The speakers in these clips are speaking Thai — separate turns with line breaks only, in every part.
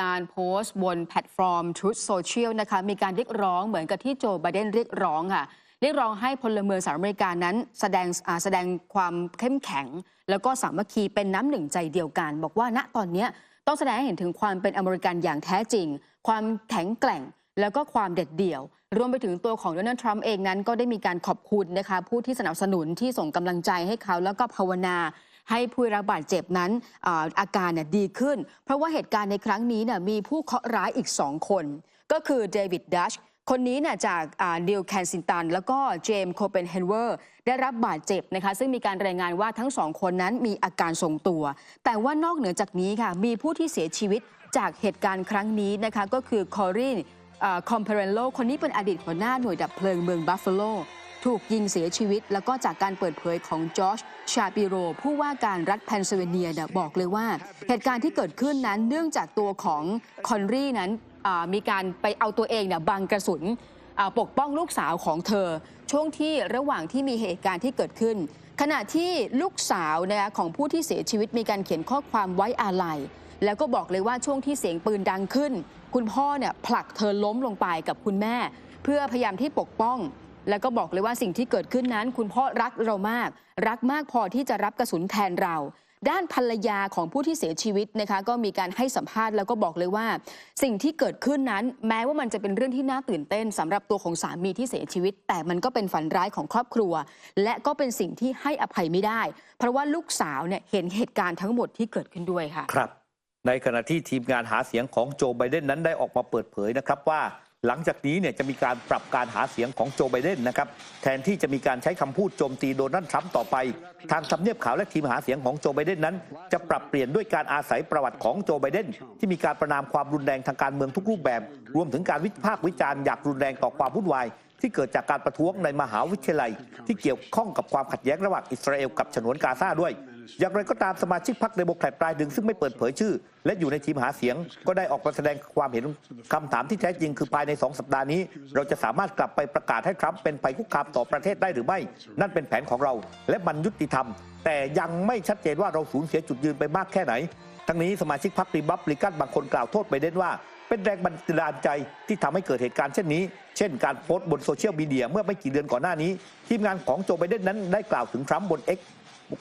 การโพสต์บนแพลตฟอร์ม Truth Social นะคะมีการเรียกร้องเหมือนกับที่โจไบเดนเรียกร้องค่ะเรียกร้องให้พลเมืองสหรัฐอเมริกานั้น แสดงแสดงความเข้มแข็ง แล้วก็สามัคคีเป็นน้ำหนึ่งใจเดียวกัน บอกว่าณตอนนี้ต้องแสดงให้เห็นถึงความเป็นอเมริกันอย่างแท้จริง ความแข็งแกร่งแล้วก็ความเด็ดเดี่ยว รวมไปถึงตัวของโดนัลด์ทรัมป์เองนั้น ก็ได้มีการขอบคุณนะคะผู้ที่สนับสนุนที่ส่งกำลังใจให้เขาแล้วก็ภาวนา ให้ผู้รับบาดเจ็บนั้นอาการเนี่ยดีขึ้น เพราะว่าเหตุการณ์ในครั้งนี้เนี่ยมีผู้เคราะห์ร้ายอีก2คน ก็คือเดวิดดัชคนนี้เนี่ยจากดิลแคนซินตัน แล้วก็เจมส์โคเปนเฮนเวอร์ ได้รับบาดเจ็บนะคะ ซึ่งมีการรายงานว่าทั้งสองคนนั้นมีอาการทรงตัว แต่ว่านอกเหนือจากนี้ค่ะ มีผู้ที่เสียชีวิตจากเหตุการณ์ครั้งนี้นะคะ ก็คือคอรีนคอมเพเรนโลคนนี้เป็นอดีตหัวหน้าหน่วยดับเพลิงเมืองบัฟฟาโล ถูกยิงเสียชีวิต แล้วก็จากการเปิดเผยของจอร์จชาปิโร ผู้ว่าการรัฐเพนซิลเวเนียบอกเลยว่า เหตุการณ์ที่เกิดขึ้นนั้นเนื่องจากตัวของคอนรีนั้นมีการไปเอาตัวเองเนี่ยบังกระสุนปกป้องลูกสาวของเธอ ช่วงที่ระหว่างที่มีเหตุการณ์ที่เกิดขึ้น ขณะที่ลูกสาวนะคะของผู้ที่เสียชีวิตมีการเขียนข้อความไว้อาลัย แล้วก็บอกเลยว่าช่วงที่เสียงปืนดังขึ้น คุณพ่อเนี่ยผลักเธอล้มลงไปกับคุณแม่ เพื่อพยายามที่ปกป้อง แล้วก็บอกเลยว่าสิ่งที่เกิดขึ้นนั้น คุณพ่อรักเรามาก รักมากพอที่จะรับกระสุนแทนเรา ด้านภรรยาของผู้ที่เสียชีวิตนะคะก็มีการให้สัมภาษณ์แล้วก็บอกเลยว่า สิ่งที่เกิดขึ้นนั้น แม้ว่ามันจะเป็นเรื่องที่น่าตื่นเต้นสำหรับตัวของสามีที่เสียชีวิต แต่มันก็เป็นฝันร้ายของครอบครัว และก็เป็นสิ่งที่ให้อภัยไม่ได้ เพราะว่าลูกสาวเนี่ยเห็นเหตุการณ์ทั้งหมดที่เกิดขึ้นด้วยค่ะ
ครับในขณะที่ทีมงานหาเสียงของโจไบเดนนั้นได้ออกมาเปิดเผยนะครับว่า หลังจากนี้เนี่ยจะมีการปรับการหาเสียงของโจไบเดนนะครับแทนที่จะมีการใช้คำพูดโจมตีโดนัลด์ทรัมป์ต่อไป ทางทำเนียบขาวและทีมหาเสียงของโจไบเดนนั้น จะปรับเปลี่ยนด้วยการอาศัยประวัติของโจไบเดนที่มีการประนามความรุนแรงทางการเมืองทุกรูปแบบ รวมถึงการวิพากษ์วิจารณ์อยากรุนแรงต่อความวุ่นวายที่เกิดจากการประท้วงในมหาวิทยาลัย ที่เกี่ยวข้องกับความขัดแย้งระหว่างอิสราเอลกับฉนวนกาซาด้วย อย่างไรก็ตามสมาชิกพรรคเดโมแครตรายหนึ่งซึ่งไม่เปิดเผยชื่อ และอยู่ในทีมหาเสียง ก็ได้ออกมาแสดงความเห็นคำถามที่แท้จริงคือภายใน 2 สัปดาห์นี้ เราจะสามารถกลับไปประกาศให้ทรัมป์เป็นภัยคุกคามต่อประเทศได้หรือไม่ นั่นเป็นแผนของเรา และมันยุติธรรม แต่ยังไม่ชัดเจนว่าเราสูญเสียจุดยืนไปมากแค่ไหน ทั้งนี้สมาชิกพรรครีบับลิกันบางคนกล่าวโทษไบเดนว่าเป็นแรงบันดาลใจที่ทำให้เกิดเหตุการณ์เช่นนี้ เช่นการโพสต์บนโซเชียลมีเดียเมื่อไม่กี่เดือนก่อนหน้านี้ ทีมงานของโจไบเดนนั้นได้กล่าวถึงทรัมป์บน X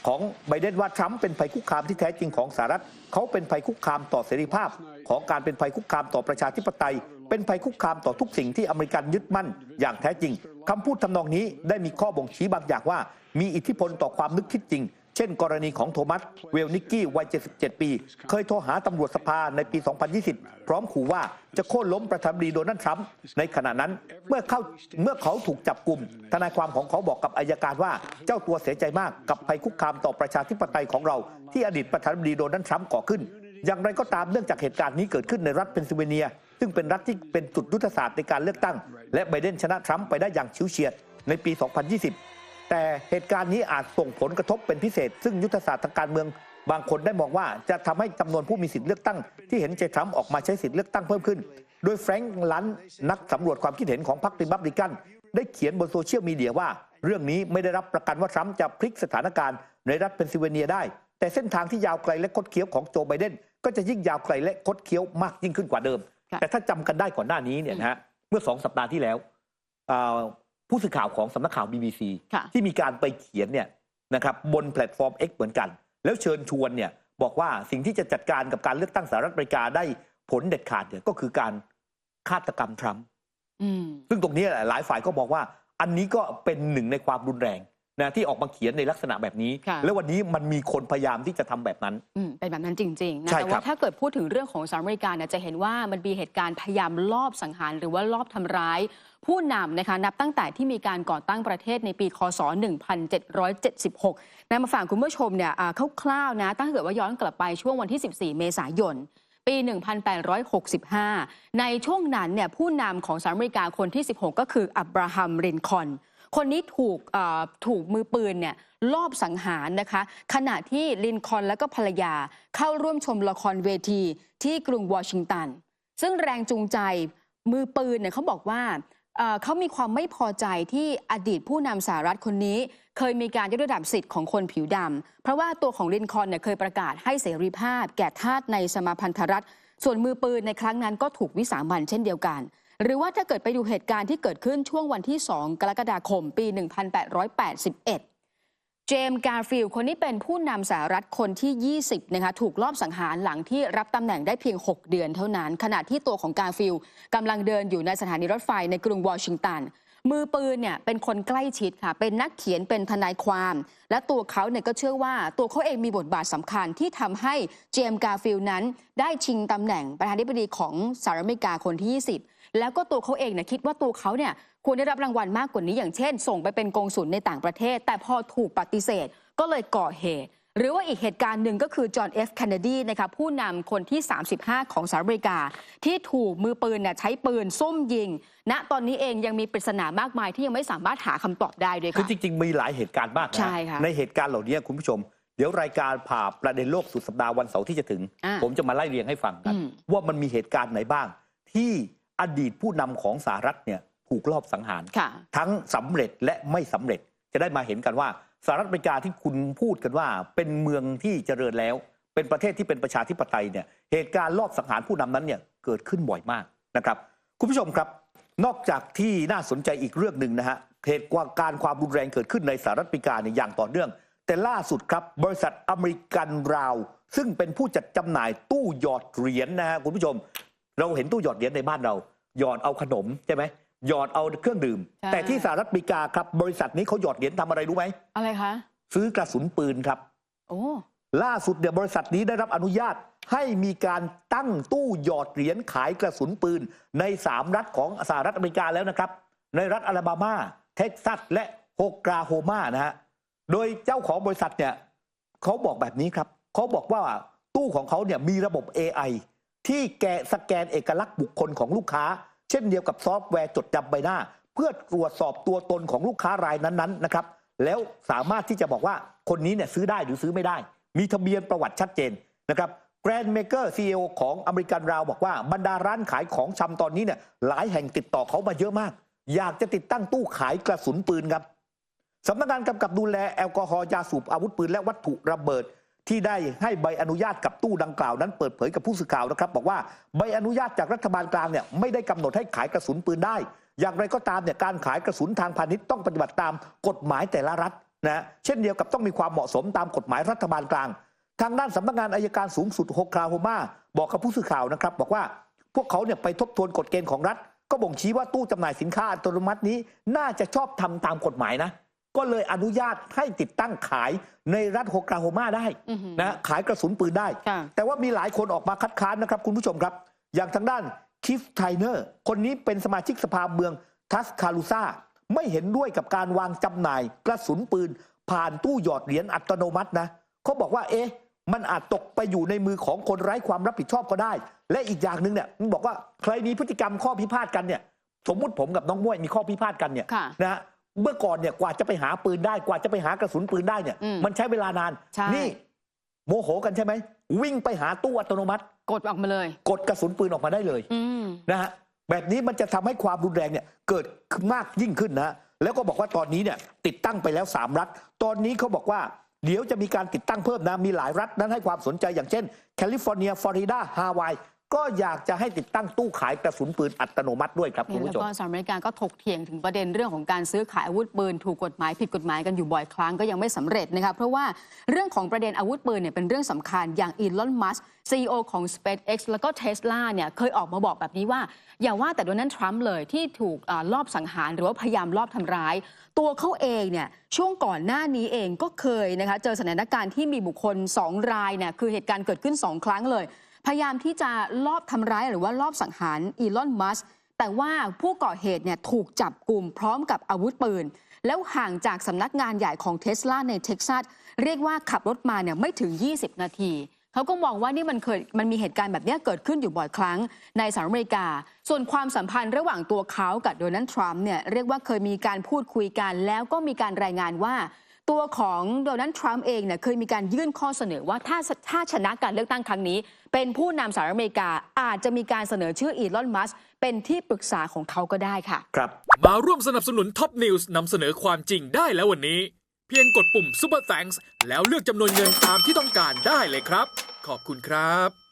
ของไบเดนว่าทรัมป์เป็นภัยคุกคามที่แท้จริงของสหรัฐเขาเป็นภัยคุกคามต่อเสรีภาพ ของการเป็นภัยคุกคามต่อประชาธิปไตย เป็นภัยคุกคามต่อทุกสิ่งที่อเมริกันยึดมั่น อย่างแท้จริงคำพูดทำนองนี้ได้มีข้อบ่งชี้บางอย่างว่า มีอิทธิพลต่อความนึกคิดจริง เช่น กรณีของโทมัสเวลนิกกี้วัย 77 ปี เคยโทรหาตำรวจสภาในปี 2020 พร้อมขู่ว่าจะโค่นล้มประธานาธิบดีโดนัลด์ทรัมป์ในขณะนั้นเมื่อเขาเมื่อเขาถูกจับกลุ่ม ทนายความของเขาบอกกับอายการว่าเจ้าตัวเสียใจมากกับภัยคุกคามต่อประชาธิปไตยของเรา ที่อดีตประธานาธิบดีโดนัลด์ทรัมป์ก่อขึ้น อย่างไรก็ตามเนื่องจากเหตุการณ์นี้เกิดขึ้นในรัฐเพนซิลเวเนีย ซึ่งเป็นรัฐที่เป็นจุดยุทธศาสตร์ในการเลือกตั้ง และไบเดนชนะทรัมป์ไปได้อย่างชิวเฉียดในปี 2020 แต่เหตุการณ์นี้อาจส่งผลกระทบเป็นพิเศษ ซึ่งยุทธศาสตร์ทางการเมือง บางคนได้มองว่าจะทำให้จำนวนผู้มีสิทธิเลือกตั้ง ที่เห็นใจทรัมป์ออกมาใช้สิทธิเลือกตั้งเพิ่มขึ้น โดยแฟรงค์ลันนักสำรวจความคิดเห็นของพรรคริบับลิกัน ได้เขียนบนโซเชียลมีเดียว่า เรื่องนี้ไม่ได้รับประกันว่าทรัมป์จะพลิกสถานการณ์ในรัฐเพนซิลเวเนียได้ แต่เส้นทางที่ยาวไกลและคดเคี้ยวของโจไบเดนก็จะยิ่งยาวไกลและคดเคี้ยวมากยิ่งขึ้นกว่าเดิม แต่ถ้าจำกันได้ก่อนหน้านี้เนี่ยนะฮะเมื่อสองสัปดาห์ที่แล้ว ผู้สื่อข่าวของสำนักข่าว BBC
ค่ะ
ที่มีการไปเขียนเนี่ยนะครับบนแพลตฟอร์ม X เหมือนกัน แล้วเชิญชวนเนี่ยบอกว่าสิ่งที่จะจัดการกับการเลือกตั้งสหรัฐอเมริกาได้ผลเด็ดขาดเนี่ยก็คือการฆาตกรรมทรัมป์
อืม
ซึ่งตรงนี้หลายฝ่ายก็มองว่า อันนี้ก็เป็นหนึ่งในความรุนแรง นะที่ออกมาเขียนในลักษณะแบบนี้
ค่ะ
แล้ววันนี้มันมีคนพยายามที่จะทำแบบนั้น
อืมเป็นแบบนั้นจริงๆนะ
ใช่
แต่
ครั
ว่า
บ
ถ้าเกิดพูดถึงเรื่องของสหรัฐอเมริกาเนี่ยจะเห็นว่ามันมีเหตุการณ์พยายามลอบสังหาร หรือว่าลอบทำร้าย ผู้นำนะคะนับตั้งแต่ที่มีการก่อตั้งประเทศในปีคศ 1776นำมาฝากคุณผู้ชมเนี่ยอ่าคร่าวๆนะถ้าเกิดว่าย้อนกลับไปช่วงวันที่ 14 เมษายน ปี 1865 ในช่วงนั้นเนี่ยผู้นำของสหรัฐอเมริกาคนที่ 16 ก็คืออับราฮัมรินคอล์น คนนี้ถูกถูกมือปืนเนี่ยลอบสังหารนะคะ ขณะที่ลินคอนและก็ภรรยาเข้าร่วมชมละครเวทีที่กรุงวอชิงตัน ซึ่งแรงจูงใจมือปืนเนี่ยเขาบอกว่าเขามีความไม่พอใจที่อดีตผู้นำสหรัฐคนนี้ เคยมีการยกระดับสิทธิ์ของคนผิวดำเพราะว่าตัวของลินคอนเนี่ยเคยประกาศให้เสรีภาพ แก่ทาสในสมาพันธรัฐ ส่วนมือปืนในครั้งนั้นก็ถูกวิสามันเช่นเดียวกัน หรือว่าถ้าเกิดไปดูเหตุการณ์ที่เกิดขึ้นช่วงวันที่ 2 กรกฎาคมปี 1881 เจมส์การฟิลคนนี้เป็นผู้นำสหรัฐคนที่ 20 นะคะถูกลอบสังหารหลังที่รับตำแหน่งได้เพียง 6 เดือนเท่านั้น ขณะที่ตัวของการฟิลกำลังเดินอยู่ในสถานีรถไฟในกรุงวอชิงตัน มือปืนเนี่ยเป็นคนใกล้ชิดค่ะ เป็นนักเขียนเป็นทนายความ และตัวเขาเนี่ยก็เชื่อว่าตัวเขาเองมีบทบาทสำคัญที่ทำให้เจมส์กาฟิลนั้น ได้ชิงตำแหน่งประธานาธิบดีของสหรัฐอเมริกาคนที่ 20 แล้วก็ตัวเขาเองเนี่ยคิดว่าตัวเขาเนี่ยควรได้รับรางวัลมากกว่านี้อย่างเช่น ส่งไปเป็นกองสุลในต่างประเทศ แต่พอถูกปฏิเสธก็เลยก่อเหตุ หรือว่าอีกเหตุการณ์หนึ่งก็คือจอห์นเอฟเคนเนดีนะคะผู้นำคนที่ 35 ของสหรัฐอเมริกา ที่ถูกมือปืนเนี่ยใช้ปืนซุ่มยิงณตอนนี้เองยังมีปริศนามากมายที่ยังไม่สามารถหาคำตอบได้ด้วย
คือ
ค่ะ
จริง ๆ มีหลายเหตุการณ์มากนะ
ใช่ค่ะ
ในเหตุการณ์เหล่านี้คุณผู้ชมเดี๋ยวรายการผ่าประเด็นโลกสุดสัปดาห์วันเสาร์ที่จะถึง
อ่า
ผมจะมาไล่เรียงให้ฟังกัน
อืม
ว่ามันมีเหตุการณ์ไหนบ้าง ที่อดีตผู้นำของสหรัฐเนี่ยถูกลอบสังหาร
ค่ะ
ทั้งสำเร็จและไม่สำเร็จจะได้มาเห็นกันว่า สหรัฐอเมริกาที่คุณพูดกันว่า เป็นเมืองที่เจริญแล้ว เป็นประเทศที่เป็นประชาธิปไตยเนี่ยเหตุการณ์ลอบสังหารผู้นำนั้นเนี่ยเกิดขึ้นบ่อยมากนะครับคุณผู้ชมครับ นอกจากที่น่าสนใจอีกเรื่องหนึ่งนะฮะเหตุการณ์ความรุนแรงเกิดขึ้นในสหรัฐอเมริกาเนี่ยอย่างต่อเนื่อง แต่ล่าสุดครับบริษัทอเมริกันราว ซึ่งเป็นผู้จัดจำหน่ายตู้หยอดเหรียญนะฮะคุณผู้ชม เราเห็นตู้หยอดเหรียญในบ้านเราหยอดเอาขนมใช่ไหม หยอดเอาเครื่องดื่ม
ใช่
แต่ที่สหรัฐอเมริกาครับบริษัทนี้เขาหยอดเหรียญทำอะไรรู้ไหม
อะไรคะ
ซื้อกระสุนปืนครับ
โอ้
ล่าสุดเนี่ยบริษัทนี้ได้รับอนุญาตให้มีการตั้งตู้หยอดเหรียญขายกระสุนปืน ใน 3 รัฐของสหรัฐอเมริกาแล้วนะครับ ในรัฐอลาบามา เท็กซัส และโฮกราโฮมานะฮะโดยเจ้าของบริษัทเนี่ยเขาบอกแบบนี้ครับเขาบอกว่าตู้ของเขาเนี่ยมีระบบ AI ที่แกะสแกนเอกลักษณ์บุคคลของลูกค้า เช่นเดียวกับซอฟต์แวร์จดจำใบหน้า เพื่อตรวจสอบตัวตนของลูกค้ารายนั้นๆนะครับแล้วสามารถที่จะบอกว่าคนนี้เนี่ยซื้อได้หรือซื้อไม่ได้ มีทะเบียนประวัติชัดเจนนะครับแกรนด์เมเกอร์ซีอของอเมริกันราวบอกว่าบรรดาร้านขายของชำตอนนี้เนี่ยหลายแห่งติดต่อเขามาเยอะมาก อยากจะติดตั้งตู้ขายกระสุนปืนครับสำนักงานกำกับดูแลแอลกอฮอล์ยาสูบอาวุธปืนและวัตถุระเบิด ที่ได้ให้ใบอนุญาตกับตู้ดังกล่าวนั้นเปิดเผยกับผู้สื่อข่าวนะครับ บอกว่าใบอนุญาตจากรัฐบาลกลางเนี่ยไม่ได้กำหนดให้ขายกระสุนปืนได้ อย่างไรก็ตามเนี่ยการขายกระสุนทางพาณิชย์ต้องปฏิบัติตามกฎหมายแต่ละรัฐนะเช่นเดียวกับต้องมีความเหมาะสมตามกฎหมายรัฐบาลกลาง ทางด้านสำนักงานอายการสูงสุดโฮคลาโฮมาบอกกับผู้สื่อข่าวนะครับ บอกว่าพวกเขาเนี่ยไปทบทวนกฎเกณฑ์ของรัฐ ก็บ่งชี้ว่าตู้จำหน่ายสินค้าอัตโนมัตินี้ น่าจะชอบทำตามกฎหมายนะ ก็เลยอนุญาตให้ติดตั้งขายในรัฐโฮคลาโฮมาได้
อือหือ
นะขายกระสุนปืนได้
ค่ะ
แต่ว่ามีหลายคนออกมาคัดค้านนะครับ คุณผู้ชมครับ อย่างทางด้านคิฟไทเนอร์ คนนี้เป็นสมาชิกสภาเมืองทัสคาลูซาไม่เห็นด้วยกับการวางจำหน่ายกระสุนปืน ผ่านตู้หยอดเหรียญอัตโนมัตินะเขาบอกว่าเอ๊ะมันอาจตกไปอยู่ในมือของคนไร้ความรับผิดชอบก็ได้ และอีกอย่างหนึ่งเนี่ยมันบอกว่าใครมีพฤติกรรมข้อพิพาทกันเนี่ย สมมุติผมกับน้องม้วยมีข้อพิพาทกันเนี่ย
ค่ะ
นะฮะ เมื่อก่อนเนี่ยกว่าจะไปหาปืนได้กว่าจะไปหากระสุนปืนได้เนี่ย
อืม
มันใช้เวลานาน
ใช่
นี่ โมโหกันใช่ไหม วิ่งไปหาตู้อัตโนมัติ
กดออกมาเลย
กดกระสุนปืนออกมาได้เลย
อืม
นะฮะแบบนี้มันจะทำให้ความรุนแรงเนี่ยเกิดขึ้นมากยิ่งขึ้นนะฮะแล้วก็บอกว่าตอนนี้เนี่ยติดตั้งไปแล้ว 3 รัฐ ตอนนี้เขาบอกว่า เดี๋ยวจะมีการติดตั้งเพิ่มนะ มีหลายรัฐนั้นให้ความสนใจอย่างเช่น แคลิฟอร์เนีย ฟลอริดา ฮาวาย ก็อยากจะให้ติดตั้งตู้ขายกระสุนปืนอัตโนมัติด้วยครับคุณ
แล้ว
ผู้ชม
ก็สหรัฐอเมริกาก็ถกเถียงถึงประเด็นเรื่องของการซื้อขายอาวุธปืนถูกกฎหมายผิดกฎหมายกันอยู่บ่อยครั้งก็ยังไม่สำเร็จนะคะเพราะว่าเรื่องของประเด็นอาวุธปืนเนี่ยเป็นเรื่องสำคัญอย่างอีลอนมัสซีอของ SpaceX แล้วก็เทสลาเนี่ยเคยออกมาบอกแบบนี้ว่า อย่าว่าแต่โดนัลด์ทรัมป์เลยที่ถูกอาลอบสังหารหรือว่าพยายามลอบทำร้าย ตัวเขาเองเนี่ยช่วงก่อนหน้านี้เองก็เคยนะคะเจอสถานการณ์ที่มีบุคคล 2 รายเนี่ยคือเหตุการณ์เกิดขึ้น 2 ครั้งเลย พยายามที่จะลอบทำร้ายหรือว่าลอบสังหารอีลอนมัสแต่ว่าผู้ก่อเหตุเนี่ยถูกจับกลุ่มพร้อมกับอาวุธปืน แล้วห่างจากสำนักงานใหญ่ของเทสลาในเท็กซัสเรียกว่าขับรถมาเนี่ยไม่ถึง 20 นาทีเขาก็มองว่านี่มันเคยมันมีเหตุการณ์แบบนี้เกิดขึ้นอยู่บ่อยครั้งในสหรัฐอเมริกา ส่วนความสัมพันธ์ระหว่างตัวเขากับโดนัลด์ทรัมป์เนี่ยเรียกว่าเคยมีการพูดคุยกัน แล้วก็มีการรายงานว่า ตัวของโดนัลด์ทรัมป์เองเนี่ยเคยมีการยื่นข้อเสนอว่าถ้าถ้าชนะการเลือกตั้งครั้งนี้ เป็นผู้นำสหรัฐอเมริกาอาจจะมีการเสนอชื่ออีลอนมัสก์เป็นที่ปรึกษาของเขาก็ได้ค่ะ
ครับ
มาร่วมสนับสนุนท็อปนิวส์นำเสนอความจริงได้แล้ววันนี้ เพียงกดปุ่ม Super Thanks แล้วเลือกจำนวนเงินตามที่ต้องการได้เลยครับ ขอบคุณครับ